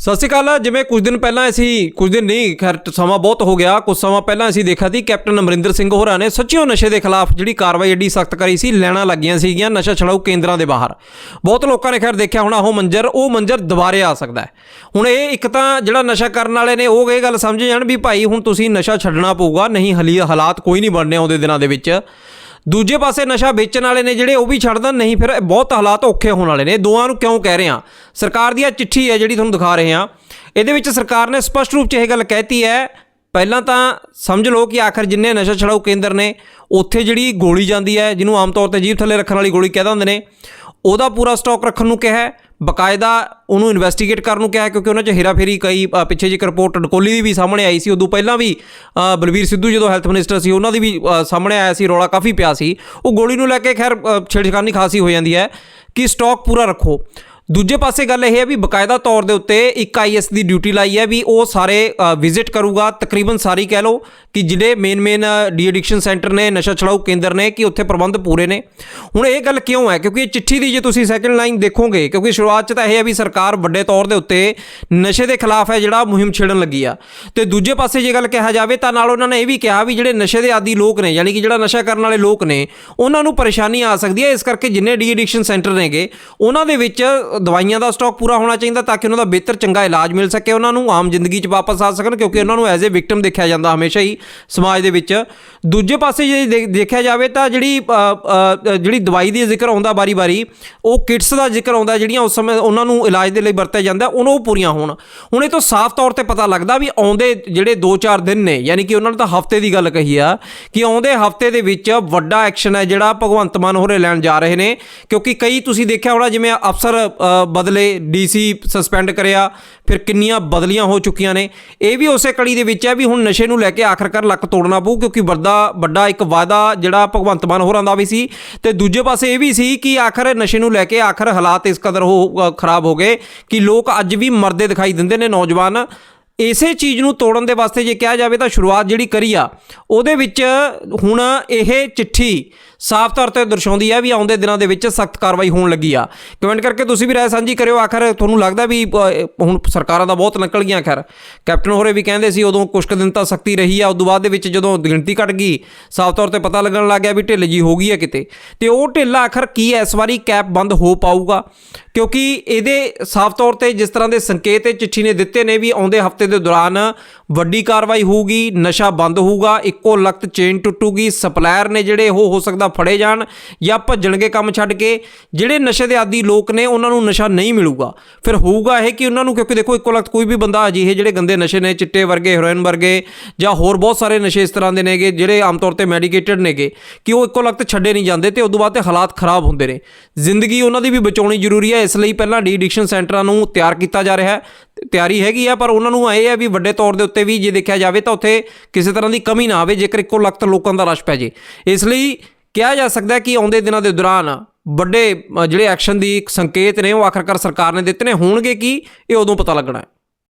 ਸਤਿ ਸ਼੍ਰੀ ਅਕਾਲ, ਜਿਵੇਂ ਕੁਝ ਦਿਨ ਪਹਿਲਾਂ ਅਸੀਂ, ਕੁਝ ਦਿਨ ਨਹੀਂ, ਖੈਰ ਸਮਾਂ ਬਹੁਤ ਹੋ ਗਿਆ, ਕੁਝ ਸਮਾਂ ਪਹਿਲਾਂ ਅਸੀਂ ਦੇਖਿਆ ਸੀ ਕੈਪਟਨ ਅਮਰਿੰਦਰ ਸਿੰਘ ਹੋਰਾਂ ਨੇ ਸੱਚਿਓ ਨਸ਼ੇ ਦੇ ਖਿਲਾਫ ਜਿਹੜੀ ਕਾਰਵਾਈ ਏਡੀ ਸਖਤ ਕਰੀ ਸੀ, ਲੈਣਾ ਲੱਗੀਆਂ ਸੀਗੀਆਂ ਨਸ਼ਾ ਛਡਾਊ ਕੇਂਦਰਾਂ ਦੇ ਬਾਹਰ। ਬਹੁਤ ਲੋਕਾਂ ਨੇ ਖੈਰ ਦੇਖਿਆ ਹੋਣਾ, ਉਹ ਮੰਜ਼ਰ ਉਹ ਮੰਜ਼ਰ ਦੁਬਾਰੇ ਆ ਸਕਦਾ ਹੈ। ਹੁਣ ਇਹ ਇੱਕ ਤਾਂ ਜਿਹੜਾ ਨਸ਼ਾ ਕਰਨ ਵਾਲੇ ਨੇ, ਉਹ ਇਹ ਗੱਲ ਸਮਝ ਜਾਣ ਵੀ ਭਾਈ ਹੁਣ ਤੁਸੀਂ ਨਸ਼ਾ ਛੱਡਣਾ ਪਊਗਾ, ਨਹੀਂ ਹਲੀ, ਹਾਲਾਤ ਕੋਈ ਨਹੀਂ ਬਣਨੇ ਆਉਂਦੇ ਦਿਨਾਂ ਦੇ ਵਿੱਚ। ਦੂਜੇ ਪਾਸੇ ਨਸ਼ਾ ਵੇਚਣ ਵਾਲੇ ਨੇ ਜਿਹੜੇ ਉਹ ਵੀ ਛੱਡ ਦੇਣ, ਨਹੀਂ ਫਿਰ ਬਹੁਤ ਹਾਲਾਤ ਔਖੇ ਹੋਣ ਵਾਲੇ ਨੇ। ਦੋਵਾਂ ਨੂੰ ਕਿਉਂ ਕਹਿ ਰਹੇ ਹਾਂ? ਸਰਕਾਰ ਦੀ ਆ ਚਿੱਠੀ ਹੈ ਜਿਹੜੀ ਤੁਹਾਨੂੰ ਦਿਖਾ ਰਹੇ ਹਾਂ। ਇਹਦੇ ਵਿੱਚ ਸਰਕਾਰ ਨੇ ਸਪਸ਼ਟ ਰੂਪ 'ਚ ਇਹ ਗੱਲ ਕਹਿਤੀ ਹੈ, ਪਹਿਲਾਂ ਤਾਂ ਸਮਝ ਲਓ ਕਿ ਆਖਰ ਜਿੰਨੇ ਨਸ਼ਾ ਛਡਾਊ ਕੇਂਦਰ ਨੇ, ਉੱਥੇ ਜਿਹੜੀ ਗੋਲੀ ਜਾਂਦੀ ਹੈ, ਜਿਹਨੂੰ ਆਮ ਤੌਰ ਤੇ ਜੀਭ ਥੱਲੇ ਰੱਖਣ ਵਾਲੀ ਗੋਲੀ ਕਹਿੰਦੇ ਹੁੰਦੇ ਨੇ, ਉਹਦਾ ਪੂਰਾ ਸਟਾਕ ਰੱਖਣ ਨੂੰ ਕਿਹਾ ਬਕਾਇਦਾ ਉਹਨੂੰ ਇਨਵੈਸਟੀਗੇਟ ਕਰਨ ਨੂੰ ਕਿਹਾ ਕਿਉਂਕਿ ਉਹਨਾਂ 'ਚ ਹੇਰਾਫੇਰੀ ਕਈ ਪਿੱਛੇ ਜਿਹੀ ਇੱਕ ਰਿਪੋਰਟ ਡਕੋਲੀ ਦੀ ਵੀ ਸਾਹਮਣੇ ਆਈ ਸੀ ਉਦੋਂ ਪਹਿਲਾਂ ਵੀ ਅ, ਬਲਵੀਰ ਸਿੱਧੂ ਜਦੋਂ ਹੈਲਥ ਮਿਨਿਸਟਰ ਸੀ ਉਹਨਾਂ ਦੀ ਵੀ ਸਾਹਮਣੇ ਆਇਆ ਸੀ ਰੌਲਾ ਕਾਫੀ ਪਿਆ ਸੀ। ਉਹ ਗੋਲੀ ਨੂੰ ਲੈ ਕੇ ਖੈਰ ਅ, ਛੇੜਖਾਨੀ ਖਾਸੀ ਹੋ ਜਾਂਦੀ ਹੈ ਕਿ ਸਟਾਕ ਪੂਰਾ ਰੱਖੋ। ਦੂਜੇ ਪਾਸੇ ਗੱਲ ਇਹ ਹੈ ਵੀ ਬਕਾਇਦਾ ਤੌਰ ਦੇ ਉੱਤੇ ਇੱਕ ਆਈਐਸ ਦੀ ਡਿਊਟੀ ਲਾਈ ਹੈ ਵੀ ਉਹ ਸਾਰੇ ਵਿਜ਼ਿਟ ਕਰੂਗਾ, ਤਕਰੀਬਨ ਸਾਰੀ ਕਹਿ ਲਓ ਕਿ ਜਿਹੜੇ main main de addiction centre ਨੇ, ਨਸ਼ਾ ਛਡਾਊ ਕੇਂਦਰ ਨੇ ਕਿ ਉੱਥੇ ਪ੍ਰਬੰਧ ਪੂਰੇ ਨੇ। ਹੁਣ ਇਹ ਗੱਲ ਕਿਉਂ ਹੈ? ਕਿਉਂਕਿ ਇਹ ਚਿੱਠੀ ਦੀ ਜੇ ਤੁਸੀਂ ਸੈਕੰਡ ਲਾਈਨ ਦੇਖੋਗੇ, ਕਿਉਂਕਿ ਸ਼ੁਰੂਆਤ 'ਚ ਤਾਂ ਇਹ ਹੈ ਵੀ ਸਰਕਾਰ ਵੱਡੇ ਤੌਰ ਦੇ ਉੱਤੇ ਨਸ਼ੇ ਦੇ ਖਿਲਾਫ ਹੈ ਜਿਹੜਾ ਮੁਹਿੰਮ ਛੇੜਨ ਲੱਗੀ ਆ। ਤੇ ਦੂਜੇ ਪਾਸੇ ਜੇ ਗੱਲ ਕਿਹਾ ਜਾਵੇ ਤਾਂ ਨਾਲ ਉਹਨਾਂ ਨੇ ਇਹ ਵੀ ਕਿਹਾ ਵੀ ਜਿਹੜੇ ਨਸ਼ੇ ਦੇ ਆਦੀ ਲੋਕ ਨੇ, ਯਾਨੀ ਕਿ ਜਿਹੜਾ ਨਸ਼ਾ ਕਰਨ ਵਾਲੇ ਲੋਕ ਨੇ, ਉਹਨਾਂ ਨੂੰ ਪਰੇਸ਼ਾਨੀ ਆ ਸਕਦੀ ਹੈ। ਇਸ ਕਰਕੇ ਜਿੰਨੇ ਡੀ ਐਡਿਕਸ਼ਨ ਸੈਂਟਰ ਨੇਗੇ, ਉਹਨਾਂ ਦੇ ਵਿੱਚ ਦਵਾਈਆਂ ਦਾ ਸਟਾਕ ਪੂਰਾ ਹੋਣਾ ਚਾਹੀਦਾ ਤਾਂ ਕਿ ਉਹਨਾਂ ਦਾ ਬਿਹਤਰ ਚੰਗਾ ਇਲਾਜ ਮਿਲ ਸਕੇ ਉਹਨਾਂ ਨੂੰ, ਆਮ ਜ਼ਿੰਦਗੀ 'ਚ ਵਾਪਸ ਆ ਸਕਣ, ਕਿਉਂਕਿ ਉਹਨਾਂ ਨੂੰ ਐਜ਼ ਅ ਵਿਕਟਮ ਦੇਖਿਆ ਜਾਂਦਾ ਹਮੇਸ਼ਾ ਹੀ ਸਮਾਜ ਦੇ ਵਿੱਚ। ਦੂਜੇ ਪਾਸੇ ਜੇ ਦੇ- ਦੇਖਿਆ ਜਾਵੇ ਤਾਂ ਜਿਹੜੀ ਜਿਹੜੀ ਦਵਾਈ ਦੀ ਜ਼ਿਕਰ ਆਉਂਦਾ ਬਾਰੀ-ਬਾਰੀ, ਉਹ ਕਿਟਸ ਦਾ ਜ਼ਿਕਰ ਆਉਂਦਾ ਜਿਹੜੀਆਂ ਉਸ ਸਮੇਂ ਉਹਨਾਂ ਨੂੰ ਇਲਾਜ ਦੇ ਲਈ ਵਰਤਿਆ ਜਾਂਦਾ ਉਹਨੂੰ ਉਹ ਪੂਰੀਆਂ ਹੋਣ। ਹੁਣ ਇਹ ਤੋਂ ਸਾਫ਼ ਤੌਰ ਤੇ ਪਤਾ ਲੱਗਦਾ ਵੀ ਆਉਂਦੇ ਜਿਹੜੇ 2-4 ਦਿਨ ਨੇ, ਯਾਨੀ ਕਿ ਉਹਨਾਂ ਨੇ ਤਾਂ ਹਫ਼ਤੇ ਦੀ ਗੱਲ ਕਹੀ ਆ, ਕਿ ਆਉਂਦੇ ਹਫ਼ਤੇ ਦੇ ਵਿੱਚ ਵੱਡਾ ਐਕਸ਼ਨ ਹੈ ਜਿਹੜਾ ਭਗਵੰਤ ਮਾਨ ਹੋਰੇ ਲੈਣ ਜਾ ਰਹੇ ਨੇ, ਕਿਉਂਕਿ ਕਈ ਤੁਸੀਂ ਦੇਖਿਆ ਹੋਣਾ ਜਿਵੇਂ ਅਫਸਰ ਬਦਲੇ ਡੀਸੀ ਸਸਪੈਂਡ ਕਰਿਆ, ਫਿਰ ਕਿੰਨੀਆਂ ਬਦਲੀਆਂ ਹੋ ਚੁੱਕੀਆਂ ਨੇ। ਇਹ ਵੀ ਉਸੇ ਕੜੀ ਦੇ ਵਿੱਚ ਹੈ ਵੀ ਹੁਣ ਨਸ਼ੇ ਨੂੰ ਲੈ ਕੇ ਆਖਰਕਾਰ ਲੱਕ ਤੋੜਨਾ ਪਊ, ਕਿਉਂਕਿ ਵੱਡਾ ਵੱਡਾ ਇੱਕ ਵਾਅਦਾ ਜਿਹੜਾ ਭਗਵੰਤ ਮਾਨ ਹੋਰਾਂ ਦਾ ਵੀ ਸੀ। ਤੇ ਦੂਜੇ ਪਾਸੇ ਇਹ ਵੀ ਸੀ ਕਿ ਆਖਰ ਨਸ਼ੇ ਨੂੰ ਲੈ ਕੇ ਆਖਰ ਹਾਲਾਤ ਇਸ ਕਦਰ ਹੋ, ਖਰਾਬ ਹੋ ਗਏ ਕਿ ਲੋਕ ਅੱਜ ਵੀ ਮਰਦੇ ਦਿਖਾਈ ਦਿੰਦੇ ਨੇ ਨੌਜਵਾਨ। ਇਸੇ ਚੀਜ਼ ਨੂੰ ਤੋੜਨ ਦੇ ਵਾਸਤੇ ਜੇ ਕਿਹਾ ਜਾਵੇ ਤਾਂ ਸ਼ੁਰੂਆਤ ਜਿਹੜੀ ਕਰੀ ਆ, ਉਹਦੇ ਵਿੱਚ ਹੁਣ ਇਹ ਚਿੱਠੀ ਸਾਫ਼ ਤੌਰ ਤੇ ਦਰਸਾਉਂਦੀ ਹੈ ਵੀ ਆਉਂਦੇ ਦਿਨਾਂ ਦੇ ਵਿੱਚ ਸਖਤ ਕਾਰਵਾਈ ਹੋਣ ਲੱਗੀ ਆ। ਕਮੈਂਟ ਕਰਕੇ ਤੁਸੀਂ ਵੀ ਰਾਏ ਸਾਂਝੀ ਕਰਿਓ। ਆਖਰ ਤੁਹਾਨੂੰ ਲੱਗਦਾ ਵੀ ਹੁਣ ਸਰਕਾਰਾਂ ਦਾ ਬਹੁਤ ਨਿਕਲ ਗਈਆਂ, ਖੈਰ। ਕੈਪਟਨ ਹੋਰੇ ਵੀ ਕਹਿੰਦੇ ਸੀ, ਉਦੋਂ ਕੁਝ ਕੁ ਦਿਨ ਤਾਂ ਸਖਤੀ ਰਹੀ ਆ। ਉਦੋਂ ਬਾਅਦ ਦੇ ਵਿੱਚ ਜਦੋਂ ਗਿਣਤੀ ਘਟ ਗਈ, ਸਾਫ਼ ਤੌਰ ਤੇ ਪਤਾ ਲੱਗਣ ਲੱਗ ਗਿਆ ਵੀ ਢਿੱਲ ਜੀ ਹੋ ਗਈ ਹੈ ਕਿਤੇ। ਤੇ ਉਹ ਢਿੱਲ ਆਖਰ ਕੀ ਹੈ ਇਸ ਵਾਰੀ ਕੈਪ ਬੰਦ ਹੋ ਪਾਊਗਾ। ਕਿਉਂਕਿ ਇਹਦੇ ਸਾਫ਼ ਤੌਰ ਤੇ ਜਿਸ ਤਰ੍ਹਾਂ ਦੇ ਸੰਕੇਤ ਇਹ ਚਿੱਠੀ ਨੇ ਦਿੱਤੇ ਨੇ ਵੀ ਆਉਂਦੇ ਹਫ਼ਤੇ ਦੇ ਦੌਰਾਨ ਵੱਡੀ ਕਾਰਵਾਈ ਹੋਊਗੀ, ਨਸ਼ਾ ਬੰਦ ਹੋਊਗਾ, ਇੱਕੋ ਲਖਤ ਚੇਨ ਟੁੱਟੂਗੀ, ਸਪਲਾਇਰ ਨੇ ਜਿਹੜੇ ਉਹ ਹੋ ਸਕਦਾ ਫੜੇ ਜਾਣ ਜਾਂ ਭੱਜਣਗੇ ਕੰਮ ਛੱਡ ਕੇ, ਜਿਹੜੇ ਨਸ਼ੇ ਦੇ ਆਦੀ ਲੋਕ ਨੇ, ਉਹਨਾਂ ਨੂੰ ਨਸ਼ਾ ਨਹੀਂ ਮਿਲੂਗਾ। ਫਿਰ ਹੋਊਗਾ ਇਹ ਕਿ ਉਹਨਾਂ ਨੂੰ, ਕਿਉਂਕਿ ਦੇਖੋ, ਇੱਕੋ ਲਖਤ ਕੋਈ ਵੀ ਬੰਦਾ ਅਜਿਹੇ ਜਿਹੜੇ ਗੰਦੇ ਨਸ਼ੇ ਨੇ, ਚਿੱਟੇ ਵਰਗੇ ਹੈਰੋਇਨ ਵਰਗੇ, ਜਾਂ ਹੋਰ ਬਹੁਤ ਸਾਰੇ ਨਸ਼ੇ ਇਸ ਤਰ੍ਹਾਂ ਦੇ ਨੇਗੇ, ਜਿਹੜੇ ਆਮ ਤੌਰ ਤੇ ਮੈਡੀਕੇਟਡ ਨੇਗੇ, ਕਿ ਉਹ ਇੱਕੋ ਲਖਤ ਛੱਡੇ ਨਹੀਂ ਜਾਂਦੇ ਤੇ ਉਦੋਂ ਬਾਅਦ ਤੇ ਹਾਲਾਤ ਖਰਾਬ ਹੁੰਦੇ ਨੇ। ਜ਼ਿੰਦਗੀ ਉਹਨਾਂ ਦੀ ਵੀ ਬਚਾਉਣੀ ਜ਼ਰੂਰੀ ਹੈ, ਇਸ ਲਈ ਪਹਿਲਾਂ ਡੀ ਐਡਿਕਸ਼ਨ ਸੈਂਟਰਾਂ ਨੂੰ ਤਿਆਰ ਕੀਤਾ ਜਾ ਰਿਹਾ ਹੈ। ਤਿਆਰੀ ਹੈਗੀ ਆ, ਪਰ ਉਹਨਾਂ ਨੂੰ ਇਹ ਹੈ ਵੀ ਵੱਡੇ ਤੌਰ ਦੇ ਉੱਤੇ ਵੀ ਜੇ ਦੇਖਿਆ ਜਾਵੇ ਤਾਂ ਉੱਥੇ ਕਿਸੇ ਤਰ੍ਹਾਂ ਦੀ ਕਮੀ ਨਾ ਆਵੇ, ਜੇਕਰ ਇੱਕੋ ਲਖਤ ਲੋਕਾਂ ਦਾ ਰਸ਼ ਪੈ ਜੇ। ਇਸ ਲਈ ਕਿਹਾ ਜਾ ਸਕਦਾ ਹੈ ਕਿ ਆਉਂਦੇ ਦਿਨਾਂ ਦੇ ਦੌਰਾਨ ਵੱਡੇ ਜਿਹੜੇ ਐਕਸ਼ਨ ਦੀ ਸੰਕੇਤ ਨੇ ਉਹ ਆਖਰਕਾਰ ਸਰਕਾਰ ਨੇ ਦਿੱਤੇ ਨੇ, ਹੋਣਗੇ ਕੀ? ਇਹ ਉਦੋਂ ਪਤਾ ਲੱਗਣਾ ਹੈ।